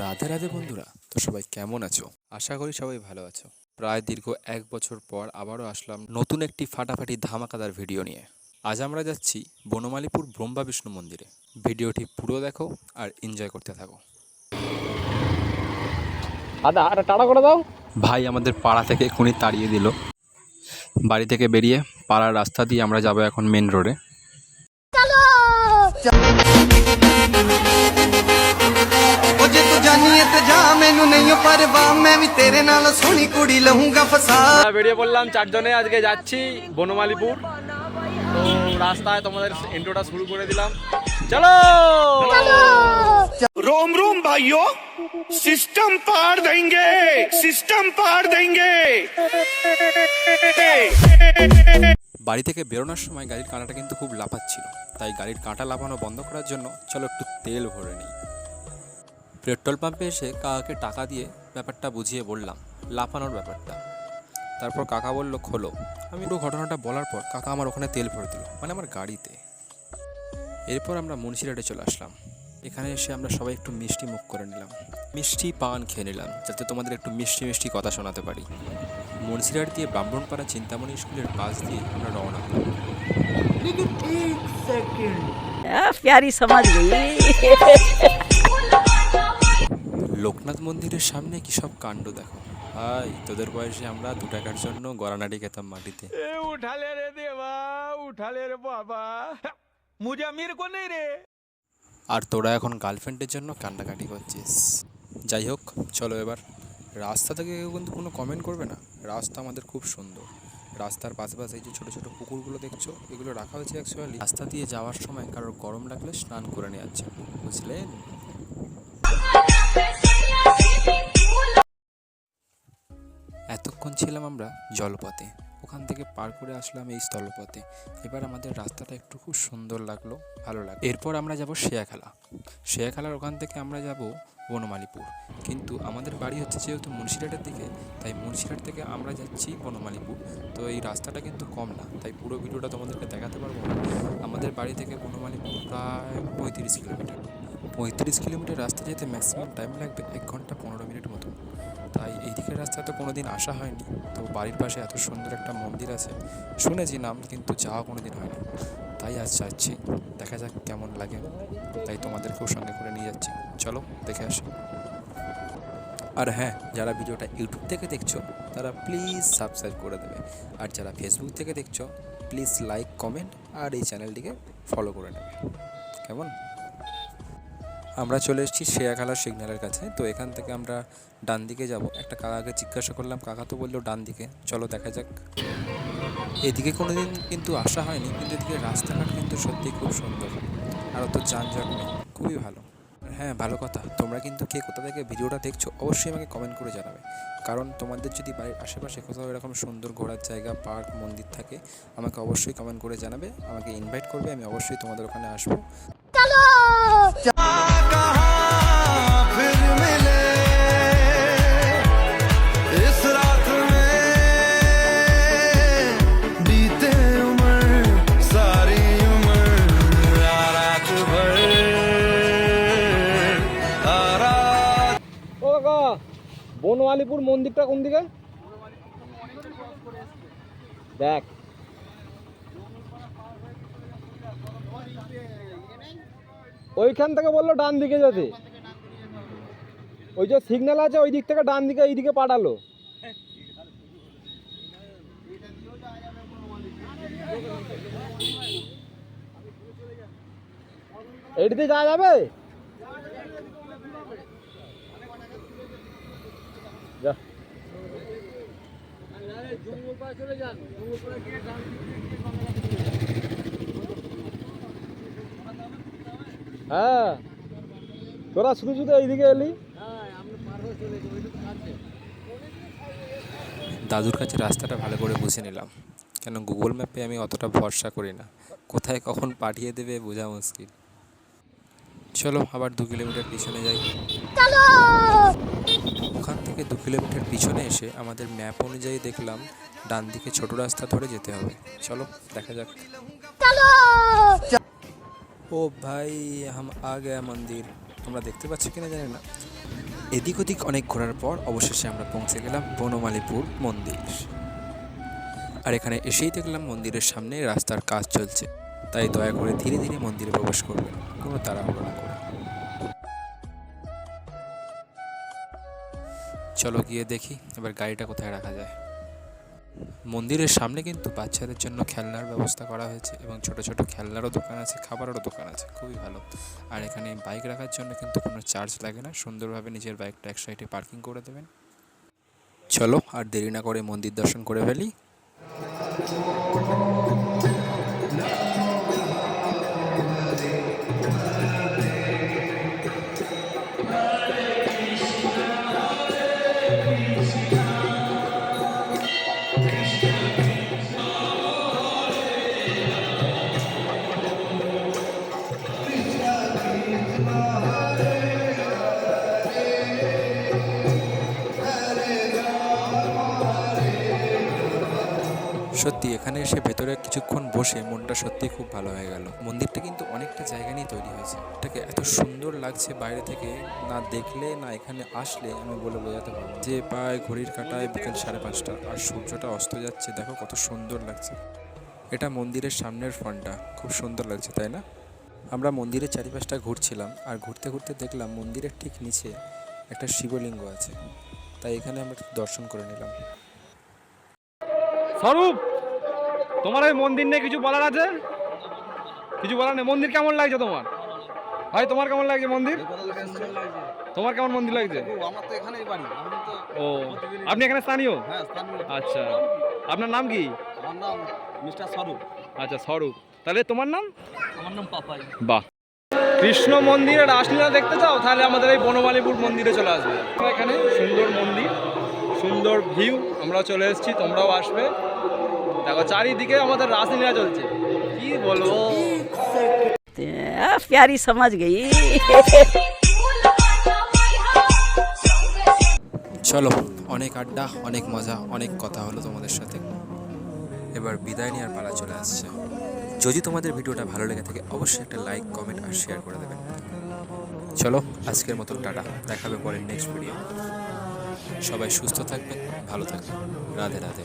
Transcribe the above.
রাধে রাধে বন্ধুরা তো সবাই কেমন আছো? আশা করি সবাই ভালো আছো। প্রায় দীর্ঘ এক বছর পর আবারও আসলাম নতুন একটি ফাটাফাটি ধামাকাদার ভিডিও নিয়ে। আজ আমরা যাচ্ছি বনমালীপুর ব্রহ্মা বিষ্ণু মন্দিরে। ভিডিওটি পুরো দেখো আর এনজয় করতে থাকো। আদা আরে করে দাও। ভাই আমাদের পাড়া থেকে এখনই তাড়িয়ে দিল। বাড়ি থেকে বেরিয়ে পাড়ার রাস্তা দিয়ে আমরা যাব এখন মেন রোডে ਨੀਅਤ ਜਾ ਮੈਨੂੰ ਨਹੀਂ ਪਰਵਾ ਮੈਂ ਵੀ ਤੇਰੇ ਨਾਲ ਸੋਹਣੀ ਕੁੜੀ ਲਹੂੰਗਾ ਫਸਾ ভিডিও চারজনে আজকে যাচ্ছি বনমালীপুর। তো রাস্তায় তোমাদের ইন্ট্রোটা শুরু করে দিলাম। চলো! রোম রোম ভাইও সিস্টেম পার দেंगे সিস্টেম পার দেंगे বাড়ি থেকে বেরোনোর সময় গাড়ির কাঁটাটা কিন্তু খুব লাফাচ্ছিল। তাই গাড়ির কাঁটা লাফানো বন্ধ করার জন্য চলো একটু তেল ভরে নিই। পেট্রোল পাম্পে এসে কাকাকে টাকা দিয়ে ব্যাপারটা বুঝিয়ে বললাম লাফানোর ব্যাপারটা। তারপর কাকা বলল খোলো। আমি পুরো ঘটনাটা বলার পর কাকা আমার ওখানে তেল ভরে দিল মানে আমার গাড়িতে। এরপর আমরা মুন্সিরাটে চলে আসলাম। এখানে এসে আমরা সবাই একটু মিষ্টি মুখ করে নিলাম। মিষ্টি পান খেয়ে নিলাম যাতে তোমাদের একটু মিষ্টি মিষ্টি কথা শোনাতে পারি। মুন্সিরাট দিয়ে ব্রাহ্মণপাড়া চিন্তামণি স্কুলের পাশ দিয়ে আমরা রওনা হলাম। প্যারি সমাজ লোকনাথ মন্দিরের সামনে কী সব কাণ্ড দেখো? ভাই তোদের বয়সে আমরা দু টাকার জন্য গরানাটি খেতাম মাটিতে। উঠালে রে দেবা উঠালে রে বাবা। মুজা মির কোনে রে? আর তোরা এখন গার্লফ্রেন্ডের জন্য কান্নাকাটি করছিস। যাই হোক চলো এবার। রাস্তা থেকে কেউ কিন্তু কোনো কমেন্ট করবে না। রাস্তা আমাদের খুব সুন্দর। রাস্তার পাশাপাশি এই যে ছোটো ছোটো পুকুরগুলো দেখছ এগুলো রাখা হয়েছে অ্যাকচুয়ালি রাস্তা দিয়ে যাওয়ার সময় কারোর গরম লাগলে স্নান করে নেওয়া যাচ্ছে বুঝলেন? এতক্ষণ ছিলাম আমরা জলপথে। ওখান থেকে পার করে আসলাম এই স্থলপথে। এবার আমাদের রাস্তাটা একটু খুব সুন্দর লাগল, ভালো লাগল। এরপর আমরা যাব শেয়াখালা। শেয়াখালার ওখান থেকে আমরা যাব বনমালীপুর। কিন্তু আমাদের বাড়ি হচ্ছে যেহেতু মুন্সিরাটের দিকে, তাই মুন্সিরাট থেকে আমরা যাচ্ছি বনমালীপুর। তো এই রাস্তাটা কিন্তু কম না, তাই পুরো ভিডিওটা তোমাদেরকে দেখাতে পারব না। আমাদের বাড়ি থেকে বনমালীপুর প্রায় পঁয়ত্রিশ কিলোমিটার। পঁয়ত্রিশ কিলোমিটার রাস্তা যেতে ম্যাক্সিমাম টাইম লাগবে এক ঘণ্টা পনেরো মিনিট মতো তাই এই দিকের রাস্তায় তো কোনো দিন আসা হয়নি। তো বাড়ির পাশে এত সুন্দর একটা মন্দির আছে, শুনেছি নাম, কিন্তু যাওয়া কোনো দিন হয়নি। তাই আজ যাচ্ছি, দেখা যাক কেমন লাগে। তাই তোমাদেরকেও সঙ্গে করে নিয়ে যাচ্ছি। চলো, দেখে আসি। আর হ্যাঁ যারা ভিডিওটা ইউটিউব থেকে দেখছ, তারা প্লিজ সাবস্ক্রাইব করে দেবে। আর যারা ফেসবুক থেকে দেখছ, প্লিজ লাইক, কমেন্ট, আর এই চ্যানেলটিকে ফলো করে নেবে। কেমন? আমরা চলে এসেছি শেয়াখালা সিগন্যালের কাছে। তো এখান থেকে আমরা ডান দিকে যাব। একটা কাকাকে জিজ্ঞাসা করলাম, কাকা তো বলল ডান দিকে, চলো দেখা যাক। এদিকে কোনো দিন কিন্তু আসা হয়নি, কিন্তু এদিকে রাস্তাঘাট কিন্তু সত্যিই খুব সুন্দর। আর অত যানজট নেই, খুবই ভালো। হ্যাঁ ভালো কথা। তোমরা কিন্তু কে কোথা থেকে ভিডিওটা দেখছ, অবশ্যই আমাকে কমেন্ট করে জানাবে। কারণ তোমাদের যদি বাড়ির আশেপাশে কোথাও এরকম সুন্দর ঘোরার জায়গা, পার্ক, মন্দির থাকে, আমাকে অবশ্যই কমেন্ট করে জানাবে। আমাকে ইনভাইট করবে, আমি অবশ্যই তোমাদের ওখানে আসব। বনমালীপুর মন্দিরটা কোন দিকে? দেখ। ওইখান থেকে বলল ডান দিকে যেতে ওই যে সিগন্যাল আছে ওই দিক থেকে ডান দিকে, এই দিকে পাঠালো। এইটিতে যাওয়া যাবে? যা। হ্যাঁ তোরা শুধু শুধু এইদিকে এলি? দাদুর কাছে রাস্তাটা ভালো করে বুঝে নিলাম। কেন গুগল ম্যাপে আমি অতটা ভরসা করি না। কোথায় কখন পাঠিয়ে দেবে বোঝা মুশকিল। চলো আবার দু কিলোমিটার পিছনে যাই। দু কিলোমিটার পিছনে এসে আমাদের ম্যাপ অনুযায়ী দেখলাম ডান দিকে ছোট রাস্তা ধরে যেতে হবে। চলো দেখা যাক। ও ভাই হাম আ গয়া মন্দির তোমরা দেখতে পাচ্ছ কিনা জানি না। এদিক ওদিক অনেক ঘোরার পর অবশেষে আমরা পৌঁছে গেলাম বনমালীপুর মন্দির। আর এখানে এসেই দেখলাম মন্দিরের সামনে রাস্তার কাজ চলছে। তাই দয়া করে ধীরে ধীরে মন্দিরে প্রবেশ করবেন। কোনো তাড়াহুড়ো না করে। চলো গিয়ে দেখি, এবার গাড়িটা কোথায় রাখা যায়। মন্দিরের সামনে কিন্তু বাচ্চাদের জন্য খেলনার ব্যবস্থা করা হয়েছে এবং ছোট ছোট খেলনারও দোকান আছে, খাবারেরও দোকান আছে, খুবই ভালো। আর এখানে বাইক রাখার জন্য কিন্তু কোনো চার্জ লাগে না, সুন্দরভাবে নিজের বাইকটা এক সাইডে পার্কিং করে দেবেন। চলো, আর দেরি না করে মন্দির দর্শন করে ফেলি। সত্যি, এখানে এসে ভেতরে কিছুক্ষণ বসে মনটা সত্যি খুব ভালো হয়ে গেল। মন্দিরটা কিন্তু অনেকটা জায়গা নিয়ে তৈরি হয়েছে। এটাকে এত সুন্দর লাগছে বাইরে থেকে, না দেখলে, না এখানে আসলে আমি বলে বোঝাতে পারব যে প্রায় ঘড়ির কাটায় বিকেল সাড়ে পাঁচটা, আর সূর্যটা অস্ত যাচ্ছে, দেখো কত সুন্দর লাগছে। এটা মন্দিরের সামনের ফ্রন্টটা খুব সুন্দর লাগছে, তাই না? আমরা মন্দিরের চারিপাশটা ঘুরছিলাম আর ঘুরতে ঘুরতে দেখলাম মন্দিরের ঠিক নিচে একটা শিবলিঙ্গ আছে। তাই এখানে আমরা দর্শন করে নিলাম। স্বরূপ তোমার ওই মন্দির নিয়ে কিছু বলার আছে? কিছু বলার নেই? মন্দির কেমন লাগছে তোমার? ভাই তোমার কেমন লাগছে মন্দির? তোমার কেমন মন্দির লাগছে? আমার তো এখানেই বাড়ি। আমি তো ও আপনি এখানে স্থানীয়? হ্যাঁ স্থানীয়। আচ্ছা। আপনার নাম কি? আমার নাম মিস্টার স্বরূপ। আচ্ছা স্বরূপ। তাহলে তোমার নাম? আমার নাম পাপাই। বাহ। কৃষ্ণ মন্দিরের রাসলীলা দেখতে চাও তাহলে আমাদের এই বনমালীপুর মন্দিরে চলে আসবে। এখানে সুন্দর মন্দির সুন্দর ভিউ আমরা চলে এসেছি তোমরাও আসবে। দেখো চারিদিকে আমাদের রাসলীলা চলছে। কি বলব? প্যারি সমাজ গেই। চলো অনেক আড্ডা অনেক মজা অনেক কথা হলো তোমাদের সাথে। এবার বিদায় নেওয়ার পালা চলে আসছে। যদি তোমাদের ভিডিওটা ভালো লেগে থাকে, অবশ্যই একটা লাইক কমেন্ট আর শেয়ার করে দেবেন। চলো, আজকের মতো টাটা। দেখাবে পরের নেক্সট ভিডিও সবাই সুস্থ থাকবেন, ভালো থাকবেন। রাধে রাধে।